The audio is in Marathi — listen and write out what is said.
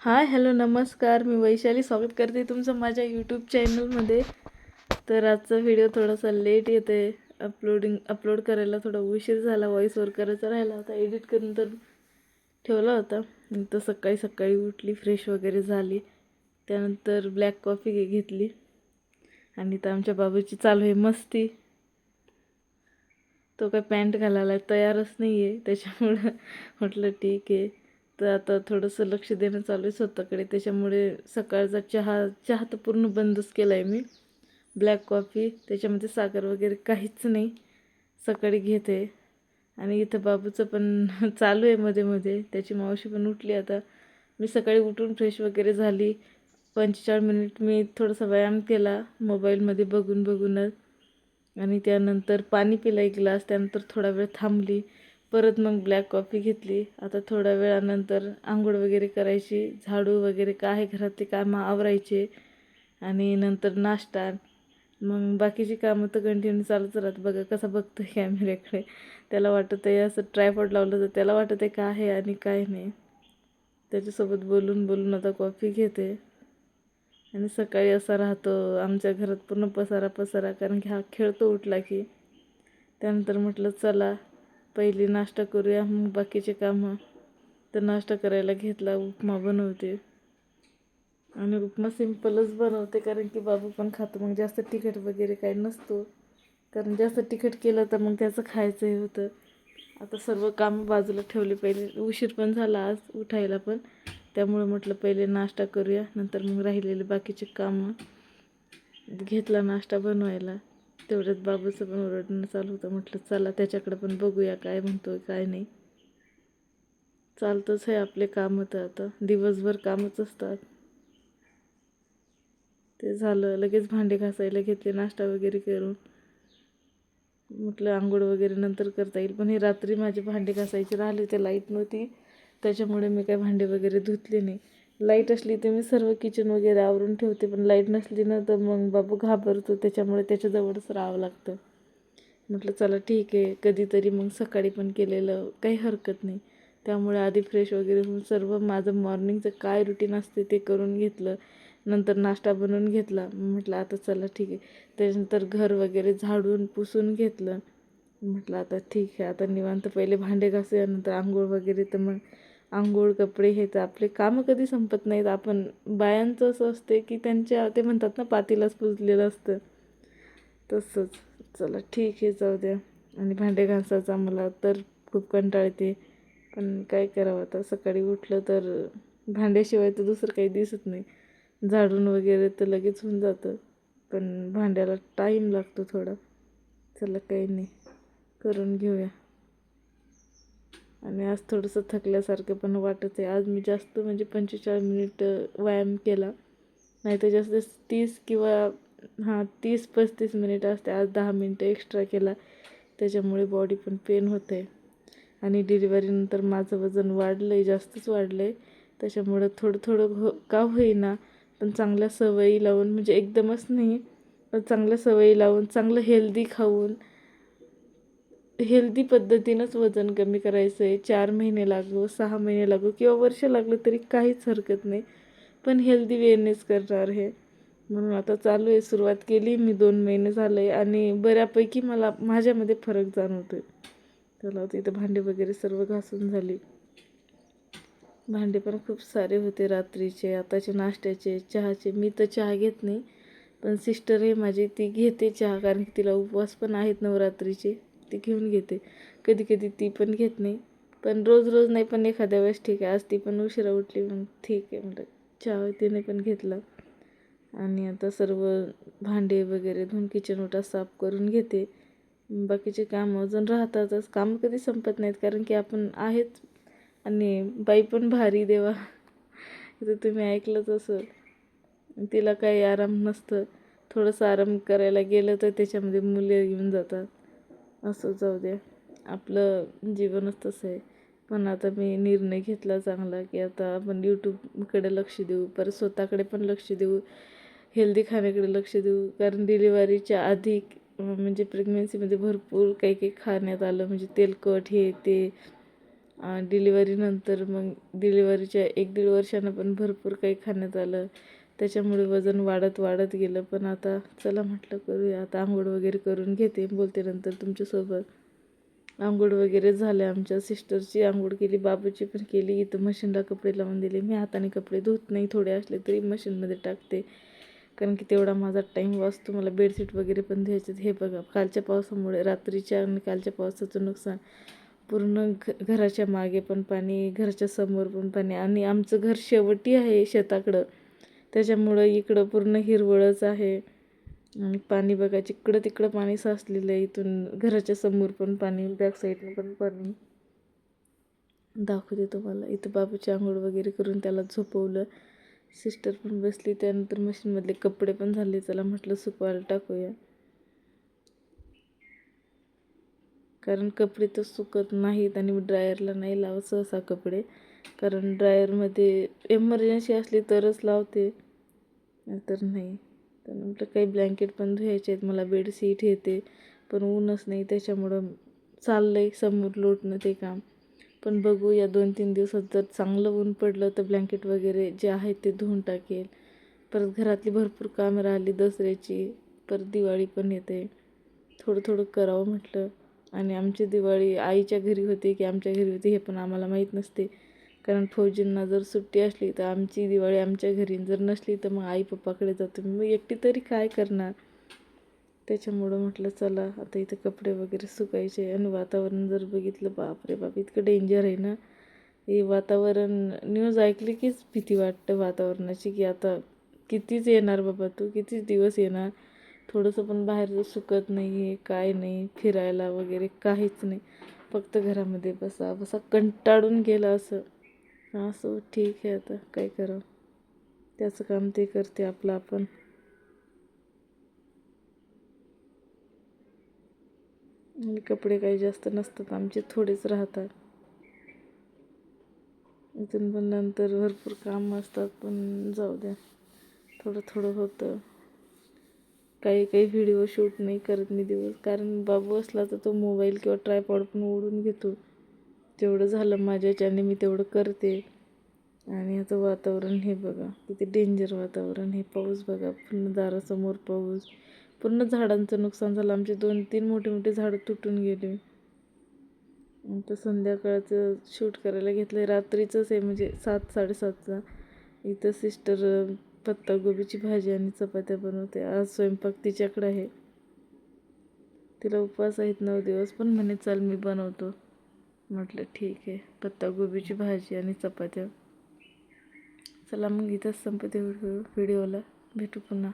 हाय हॅलो नमस्कार. मी वैशाली स्वागत करते तुमचं माझ्या यूट्यूब चॅनलमध्ये तर आजचा व्हिडिओ थोडासा लेट येते अपलोडिंग अपलोड करायला थोडा उशीर झाला. व्हॉईसवर करायचा राहिला होता. एडिट करून तर ठेवला होता. नंतर सकाळी सकाळी उठली फ्रेश वगैरे झाली. त्यानंतर ब्लॅक कॉफी घेतली. आणि तर आमच्या बाबूची चालू आहे मस्ती. तो काय पॅन्ट घालायला तयारच नाही आहे त्याच्यामुळं म्हटलं ठीक आहे. तर आता थोडंसं लक्ष देणं चालू आहे स्वतःकडे. त्याच्यामुळे सकाळचा चहा चहा तर पूर्ण बंदच केला आहे मी. ब्लॅक कॉफी त्याच्यामध्ये साखर वगैरे काहीच नाही. सकाळी घेते. आणि इथं बाबूचं पण चालू आहे मध्ये मध्ये. त्याची मावशी पण उठली आता. मी सकाळी उठून फ्रेश वगैरे झाली. पंचेचाळीस मिनिट मी थोडासा व्यायाम केला. मोबाईलमध्ये बघून बघूनच. आणि त्यानंतर पाणी पिलं एक ग्लास त्यानंतर थोडा वेळ थांबली. परत मग ब्लॅक कॉफी घेतली. आता थोड्या वेळानंतर आंघोळ वगैरे करायची. झाडू वगैरे काय आहे घरातले कामं आवरायचे. आणि नंतर नाश्ता. मग बाकीची कामं तर कंटिन्यू चालूच राहत बघा कसं बघतो कॅमेऱ्याकडे त्याला वाटत आहे असं ट्रायपॉड लावलं तर त्याला वाटत आहे काय आहे आणि काय नाही. त्याच्यासोबत बोलून बोलून आता कॉफी घेते. आणि सकाळी असा राहतो. आमच्या घरात पूर्ण पसारा पसारा कारण की हा खेळतो उठला की. त्यानंतर म्हटलं चला पहिली नाश्ता करूया मग बाकीचे कामं तर नाश्ता करायला घेतला उपमा बनवते. आणि उपमा सिम्पलच बनवते कारण की बाबू पण खातो मग जास्त तिखट वगैरे काही नसतो. कारण जास्त तिखट केलं तर मग त्याचं खायचं हे होतं. आता सर्व कामं बाजूला ठेवले पहिले उशीर पण झाला आज उठायला पण. त्यामुळे म्हटलं पहिले नाश्ता करूया नंतर मग राहिलेले बाकीचे कामं घेतला नाश्ता बनवायला. तेवढ्यात बाबूचं पण ओरडणं चालू होतं. म्हटलं चला त्याच्याकडे पण बघूया काय म्हणतो काय नाही. चालतंच आहे आपले कामं तर आता. दिवसभर कामच असतात. ते झालं. लगेच भांडे घासायला घेतले नाश्ता वगैरे करून. म्हटलं आंघोळ वगैरे नंतर करता येईल. पण हे रात्री माझे भांडे घासायचे राहिले ते लाइट नव्हती. त्याच्यामुळे मी काय भांडे वगैरे धुतले नाही. लाइट असली तर मी सर्व किचन वगैरे आवरून ठेवते पण लाइट नसली ना तर मग बाबू घाबरतो त्याच्यामुळे त्याच्याजवळच राहावं लागतं. म्हटलं चला ठीक आहे कधीतरी मग सकाळी पण केलेलं काही हरकत नाही. त्यामुळे आधी फ्रेश वगैरे होऊन सर्व माझं मॉर्निंगचं काय रुटीन असते ते करून घेतलं. नंतर नाश्ता बनवून घेतला. म्हटलं आता चला ठीक आहे. त्याच्यानंतर घर वगैरे झाडून पुसून घेतलं. म्हटलं आता ठीक आहे आता निवांत पहिले भांडे घासूया नंतर आंघोळ वगैरे. तर मग आंघोळ कपडे हे तर आपले कामं कधी संपत नाहीत. आपण बायांचं असं असते की त्यांच्या ते म्हणतात ना पातीलाच पुजलेलं असतं. तसंच. चला ठीक आहे जाऊ द्या. आणि भांडे घासायचा मला तर खूप कंटाळ येते पण काय करावं आता? सकाळी उठलं तर भांड्याशिवाय तर दुसरं काही दिसत नाही. झाडून वगैरे तर लगेच होऊन जातं. पण भांड्याला टाईम लागतो थोडा. चला काही नाही. करून घेऊया. आणि आज थोडंसं थकल्यासारखं पण वाटत आहे आज मी जास्त म्हणजे पंचेचाळीस मिनिट व्यायाम केला. नाही तर जास्त तीस किंवा हां तीस पस्तीस मिनिट असते. आज दहा मिनटं एक्स्ट्रा केला. त्याच्यामुळे बॉडी पण पेन होत आहे आणि डिलिव्हरीनंतर माझं वजन वाढलं आहे जास्तच वाढलं आहे त्याच्यामुळं थोडं थोडं हो का होईना. पण चांगल्या सवयी लावून म्हणजे एकदमच नाही पण चांगल्या सवयी लावून चांगलं हेल्दी खाऊन हेल्दी पद्धतीनंच वजन कमी करायचं आहे चार महिने लागो सहा महिने लागो किंवा वर्ष लागलं तरी काहीच हरकत नाही. पण हेल्दी वेनेच करणार हे. म्हणून आता चालू आहे सुरुवात केली मी दोन महिने झाले आणि बऱ्यापैकी मला माझ्यामध्ये फरक जाणवतो आहे त्याला इथं भांडे वगैरे सर्व घासून झाली. भांडे पण खूप सारे होते रात्रीचे आताचे नाश्त्याचे चहाचे. मी तर चहा घेत नाही पण सिस्टर आहे माझी ती घेते चहा कारण की तिला उपवास पण आहेत नवरात्रीचे. ती घेऊन घेते. कधी कधी ती पण घेत नाही. पण रोज रोज नाही पण एखाद्या वेळेस ठीक आहे. आज ती पण उशिरा उठली मग ठीक आहे म्हटलं चहा तिने पण घेतला. आणि आता सर्व भांडे वगैरे धुवून किचन ओटा साफ करून घेते. बाकीचे काम अजून राहतातच. कामं कधी संपत नाहीत कारण की आपण आहेत. आणि बाई पण भारी देवा. इथं तुम्ही ऐकलंच असं तिला काही आराम नसतं. थोडंसं आराम करायला गेलं तर त्याच्यामध्ये मुले येऊन जातात. असं जाऊ द्या आपलं जीवनच तसं आहे. पण आता मी निर्णय घेतला चांगला की आता आपण यूट्यूबकडे लक्ष देऊ. परत स्वतःकडे पण लक्ष देऊ. हेल्दी खाण्याकडे लक्ष देऊ. कारण डिलिव्हरीच्या आधी म्हणजे प्रेग्नेन्सीमध्ये भरपूर काही काही खाण्यात आलं. म्हणजे तेलकट हे ते. डिलिव्हरीनंतर मग डिलिव्हरीच्या एक दीड वर्षानं पण भरपूर काही खाण्यात आलं. त्याच्यामुळे वजन वाढत वाढत गेलं. पण आता चला म्हटलं करूया. आता आंघोळ वगैरे करून घेते. बोलते नंतर तुमच्यासोबत. आंघोळ वगैरे झाले. आमच्या सिस्टरची आंघोळ केली. बाबूची पण केली. इथं मशीनला कपडे लावून दिले. मी हाताने कपडे धुत नाही. थोडे असले तरी मशीनमध्ये टाकते. कारण की तेवढा माझा टाईम वाचतो मला बेडशीट वगैरे पण द्यायचे हे बघा. कालच्या पावसामुळे रात्रीच्या आणि कालच्या पावसाचं नुकसान. पूर्ण घ घराच्या मागे पण पाणी घराच्या समोर पण पाणी आणि आमचं घर शेवटी आहे शेताकडं. त्याच्यामुळं इकडं पूर्ण हिरवळच आहे. आणि पाणी बघा जिकडं तिकडं पाणी साचलेलं आहे इथून घराच्या समोर पण पाणी बॅक साईडनं पण पाणी. दाखवते तुम्हाला. इथं बाबूची आंघोळ वगैरे करून त्याला झोपवलं. सिस्टर पण बसली त्यानंतर मशीनमधले कपडे पण झाले. चला म्हटलं सुकवायला टाकूया. कारण कपडे तर सुकत नाहीत आणि ड्रायरला नाही लावत सहसा कपडे. कारण ड्रायरमध्ये एमर्जन्सी असली तरच लावते. तर नाही. तर म्हटलं काही ब्लँकेट पण धुवायचे आहेत. मला बेडशीट येते. पण ऊनच नाही. त्याच्यामुळं चाललं आहे समोर लोटणं ते काम. पण बघू या दोन तीन दिवसात जर चांगलं ऊन पडलं तर ब्लँकेट वगैरे जे आहे ते धुवून टाकेल. परत घरातली भरपूर कामं राहिली दसऱ्याची परत दिवाळी पण येते. थोडं थोडं करावं म्हटलं. आणि आमची दिवाळी आईच्या घरी होती की आमच्या घरी होती हे पण आम्हाला माहीत नसते. कारण फौजींना जर सुट्टी असली तर आमची दिवाळी आमच्या घरी जर नसली तर मग आई पप्पाकडे जातो. मग एकटी तरी काय करणार? त्याच्यामुळं म्हटलं चला आता इथं कपडे वगैरे सुकायचे आणि वातावरण जर बघितलं बापरे बाप इतकं डेंजर आहे ना? हे वातावरण न्यूज ऐकली कीच भीती वाटतं वातावरणाची की आता कितीच येणार बाबा तू? कितीच दिवस येणार? थोडंसं पण बाहेर सुकत नाही आहे काय नाही फिरायला वगैरे काहीच नाही. फक्त घरामध्ये बसा बसा कंटाळून गेलं असं. असं ठीक आहे आता काय करावं? त्याचं काम ते करते आपलं आपण. कपडे काही जास्त नसतात आमचे थोडेच राहतात. इथून पण नंतर भरपूर काम असतात पण जाऊ द्या. थोडं थोडं होतं. काही काही व्हिडिओ शूट नाही करत मी दिवस कारण बाबू असला तर तो मोबाईल किंवा ट्रायपॉड पण ओढून घेतो. तेवढं झालं माझ्याच्याने मी तेवढं करते. आणि आता वातावरण हे बघा किती डेंजर वातावरण हे पाऊस बघा पूर्ण दारासमोर पाऊस. पूर्ण झाडांचं नुकसान झालं. आमचे दोन तीन मोठे मोठे झाडं तुटून गेले. तर संध्याकाळचं शूट करायला घेतलं आहे रात्रीचंच आहे म्हणजे सात साडेसातचा. इथं सिस्टर पत्तागोबीची भाजी आणि चपात्या बनवते. आज स्वयंपाक तिच्याकडे आहे. तिला उपवास आहेत नऊ दिवस पण म्हणे चल मी बनवतो. म्हटलं ठीक आहे. पत्तागोबीची भाजी आणि चपात्या. चला मग इथंच संपते व्हिडिओला. भेटू पुन्हा.